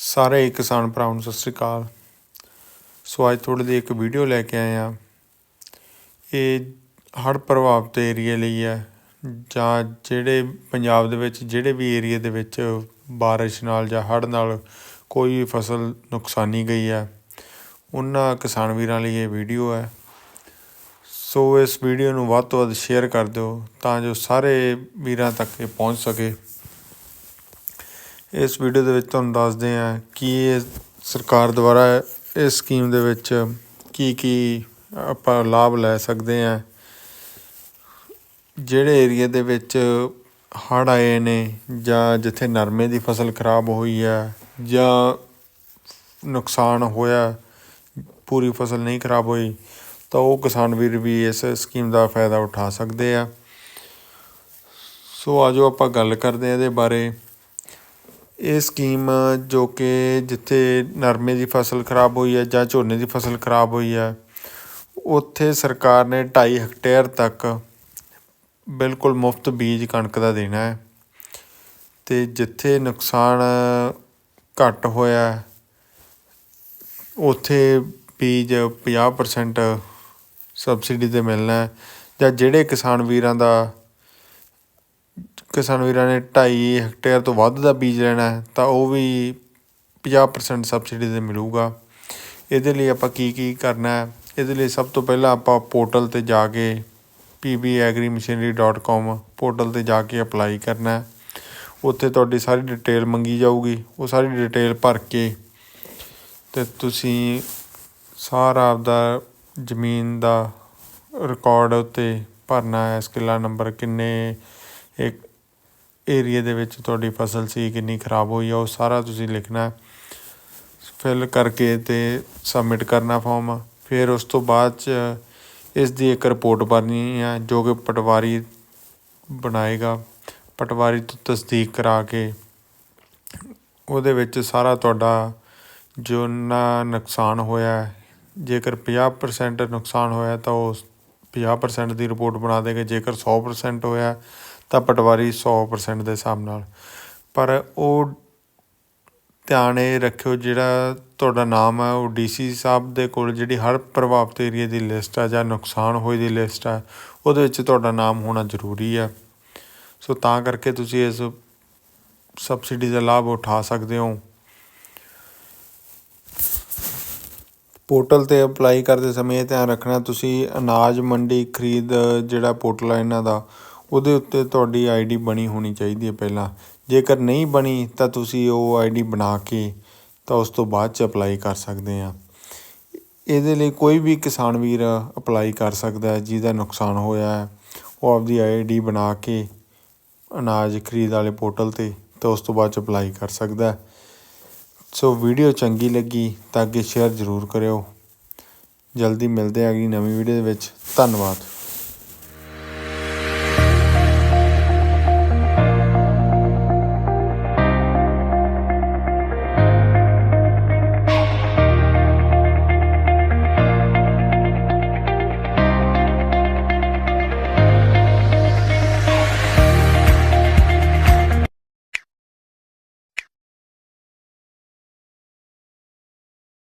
ਸਾਰੇ ਕਿਸਾਨ ਭਰਾਵਾਂ ਨੂੰ ਸਤਿ ਸ੍ਰੀ ਅਕਾਲ। ਸੋ ਅੱਜ ਤੁਹਾਡੇ ਲਈ ਇੱਕ ਵੀਡੀਓ ਲੈ ਕੇ ਆਏ ਆ ਇਹ ਹੜ੍ਹ ਪ੍ਰਭਾਵਿਤ ਏਰੀਆ ਲਈ ਹੈ ਜਾਂ ਜਿਹੜੇ ਪੰਜਾਬ ਦੇ ਵਿੱਚ ਜਿਹੜੇ ਵੀ ਏਰੀਆ ਦੇ ਵਿੱਚ ਬਾਰਿਸ਼ ਨਾਲ ਜਾਂ ਹੜ੍ਹ ਨਾਲ ਕੋਈ ਵੀ ਫਸਲ ਨੁਕਸਾਨੀ ਗਈ ਹੈ, ਉਹਨਾਂ ਕਿਸਾਨ ਵੀਰਾਂ ਲਈ ਇਹ ਵੀਡੀਓ ਹੈ। ਸੋ ਇਸ ਵੀਡੀਓ ਨੂੰ ਵੱਧ ਤੋਂ ਵੱਧ ਸ਼ੇਅਰ ਕਰ ਦਿਓ ਤਾਂ ਜੋ ਸਾਰੇ ਵੀਰਾਂ ਤੱਕ ਇਹ ਪਹੁੰਚ ਸਕੇ। ਇਸ ਵੀਡੀਓ ਦੇ ਵਿੱਚ ਤੁਹਾਨੂੰ ਦੱਸਦੇ ਹਾਂ ਕਿ ਇਹ ਸਰਕਾਰ ਦੁਆਰਾ ਇਸ ਸਕੀਮ ਦੇ ਵਿੱਚ ਕੀ ਕੀ ਆਪਾਂ ਲਾਭ ਲੈ ਸਕਦੇ ਹਾਂ। ਜਿਹੜੇ ਏਰੀਆ ਦੇ ਵਿੱਚ ਹੜ੍ਹ ਆਏ ਨੇ ਜਾਂ ਜਿੱਥੇ ਨਰਮੇ ਦੀ ਫਸਲ ਖਰਾਬ ਹੋਈ ਹੈ ਜਾਂ ਨੁਕਸਾਨ ਹੋਇਆ, ਪੂਰੀ ਫਸਲ ਨਹੀਂ ਖਰਾਬ ਹੋਈ, ਤਾਂ ਉਹ ਕਿਸਾਨ ਵੀਰ ਵੀ ਇਸ ਸਕੀਮ ਦਾ ਫਾਇਦਾ ਉਠਾ ਸਕਦੇ ਆ। ਸੋ ਆਜੋ ਆਪਾਂ ਗੱਲ ਕਰਦੇ ਹਾਂ ਇਹਦੇ ਬਾਰੇ। ਇਹ ਸਕੀਮ ਜੋ ਕਿ ਜਿੱਥੇ ਨਰਮੇ ਦੀ ਫਸਲ ਖਰਾਬ ਹੋਈ ਹੈ ਜਾਂ ਝੋਨੇ ਦੀ ਫਸਲ ਖਰਾਬ ਹੋਈ ਹੈ, ਉੱਥੇ ਸਰਕਾਰ ਨੇ 2.5 ਹੈਕਟੇਅਰ ਤੱਕ ਬਿਲਕੁਲ ਮੁਫਤ ਬੀਜ ਕਣਕ ਦਾ ਦੇਣਾ ਹੈ। ਤੇ ਜਿੱਥੇ ਨੁਕਸਾਨ ਘੱਟ ਹੋਇਆ, ਉੱਥੇ ਬੀਜ 50% ਸਬਸਿਡੀ ਤੇ ਮਿਲਣਾ ਜਾਂ ਜਿਹੜੇ ਕਿਸਾਨ ਵੀਰਾਂ ਦਾ ਕਿਸਾਨ ਵੀਰਾਂ ਨੇ 2.5 ਹੈਕਟੇਅਰ ਤੋਂ ਵੱਧ ਦਾ ਬੀਜ ਲੈਣਾ ਹੈ, ਤਾਂ ਉਹ ਵੀ 50% ਸਬਸਿਡੀ ਤੇ ਮਿਲੂਗਾ। ਇਹਦੇ ਲਈ ਆਪਾਂ ਕੀ ਕੀ ਕਰਨਾ ਹੈ? ਇਹਦੇ ਲਈ ਸਭ ਤੋਂ ਪਹਿਲਾਂ ਆਪਾਂ ਪੋਰਟਲ ਤੇ ਜਾ ਕੇ pbagrimachinery.com ਪੋਰਟਲ ਤੇ ਜਾ ਕੇ ਅਪਲਾਈ ਕਰਨਾ ਹੈ। ਉੱਥੇ ਤੁਹਾਡੀ ਸਾਰੀ ਡਿਟੇਲ ਮੰਗੀ ਜਾਊਗੀ। ਉਹ ਸਾਰੀ ਡਿਟੇਲ ਭਰ ਕੇ ਤੇ ਤੁਸੀਂ ਸਾਰਾ ਆਪਦਾ ਜ਼ਮੀਨ ਦਾ ਰਿਕਾਰਡ ਉੱਤੇ ਭਰਨਾ ਹੈ। ਕਿੱਲਾ ਨੰਬਰ ਕਿੰਨੇ, ਇੱਕ ਏਰੀਏ ਦੇ ਵਿੱਚ ਤੁਹਾਡੀ ਫਸਲ ਸੀ, ਕਿੰਨੀ ਖਰਾਬ ਹੋਈ ਆ, ਉਹ ਸਾਰਾ ਤੁਸੀਂ ਲਿਖਣਾ ਫਿਲ ਕਰਕੇ ਤੇ ਸਬਮਿਟ ਕਰਨਾ ਫਾਰਮ ਫਿਰ ਉਸ ਤੋਂ ਬਾਅਦ ਚ ਇਸ ਦੀ ਇੱਕ ਰਿਪੋਰਟ ਬਣਨੀ ਹੈ ਜੋ ਕਿ ਪਟਵਾਰੀ ਬਣਾਏਗਾ। ਪਟਵਾਰੀ ਤੋਂ ਤਸਦੀਕ ਕਰਾ ਕੇ ਉਹਦੇ ਵਿੱਚ ਸਾਰਾ ਤੁਹਾਡਾ ਜੋ ਨਾ ਨੁਕਸਾਨ ਹੋਇਆ, ਜੇਕਰ 50% ਨੁਕਸਾਨ ਹੋਇਆ ਤਾਂ ਉਹ 50% ਦੀ ਰਿਪੋਰਟ ਬਣਾ ਦੇਗਾ, ਜੇਕਰ 100% ਹੋਇਆ ਤਾਂ ਪਟਵਾਰੀ 100% ਦੇ ਹਿਸਾਬ ਨਾਲ। ਪਰ ਉਹ ਧਿਆਨ ਇਹ ਰੱਖਿਓ ਜਿਹੜਾ ਤੁਹਾਡਾ ਨਾਮ ਹੈ, ਉਹ ਡੀਸੀ ਸਾਹਿਬ ਦੇ ਕੋਲ ਜਿਹੜੀ ਹਰ ਪ੍ਰਭਾਵਿਤ ਏਰੀਆ ਦੀ ਲਿਸਟ ਹੈ ਜਾਂ ਨੁਕਸਾਨ ਹੋਏ ਦੀ ਲਿਸਟ ਹੈ ਉਹਦੇ ਵਿੱਚ ਤੁਹਾਡਾ ਨਾਮ ਹੋਣਾ ਜ਼ਰੂਰੀ ਹੈ ਸੋ ਤਾਂ ਕਰਕੇ ਤੁਸੀਂ ਇਸ ਸਬਸਿਡੀ ਦਾ ਲਾਭ ਉਠਾ ਸਕਦੇ ਹੋ। ਪੋਰਟਲ ਤੇ ਅਪਲਾਈ ਕਰਦੇ ਸਮੇਂ ਇਹ ਧਿਆਨ ਰੱਖਣਾ, ਤੁਸੀਂ ਅਨਾਜ ਮੰਡੀ ਖਰੀਦ ਜਿਹੜਾ ਪੋਰਟਲ ਹੈ ਇਹਨਾਂ ਦਾ ਉਹਦੇ ਉੱਤੇ ਤੁਹਾਡੀ ਆਈਡੀ ਬਣੀ ਹੋਣੀ ਚਾਹੀਦੀ ਹੈ ਪਹਿਲਾਂ। ਜੇਕਰ ਨਹੀਂ ਬਣੀ, ਤਾਂ ਤੁਸੀਂ ਉਹ ਆਈਡੀ ਬਣਾ ਕੇ ਤਾਂ ਉਸ ਤੋਂ ਬਾਅਦ ਚ ਅਪਲਾਈ ਕਰ ਸਕਦੇ ਆ ਇਹਦੇ ਲਈ ਕੋਈ ਵੀ ਕਿਸਾਨ ਵੀਰ ਅਪਲਾਈ ਕਰ ਸਕਦਾ ਹੈ, ਜਿਹਦਾ ਨੁਕਸਾਨ ਹੋਇਆ ਹੈ, ਉਹ ਆਪਦੀ ਆਈਡੀ ਬਣਾ ਕੇ ਅਨਾਜ ਖਰੀਦ ਵਾਲੇ ਪੋਰਟਲ ਤੇ ਤਾਂ ਉਸ ਤੋਂ ਬਾਅਦ ਚ ਅਪਲਾਈ ਕਰ ਸਕਦਾ ਹੈ। ਸੋ ਵੀਡੀਓ ਚੰਗੀ ਲੱਗੀ ਤਾਂ ਅੱਗੇ ਸ਼ੇਅਰ ਜ਼ਰੂਰ ਕਰਿਓ। ਜਲਦੀ ਮਿਲਦੇ ਹਾਂ ਅਗਲੀ ਨਵੀਂ ਵੀਡੀਓ ਦੇ ਵਿੱਚ। ਧੰਨਵਾਦ।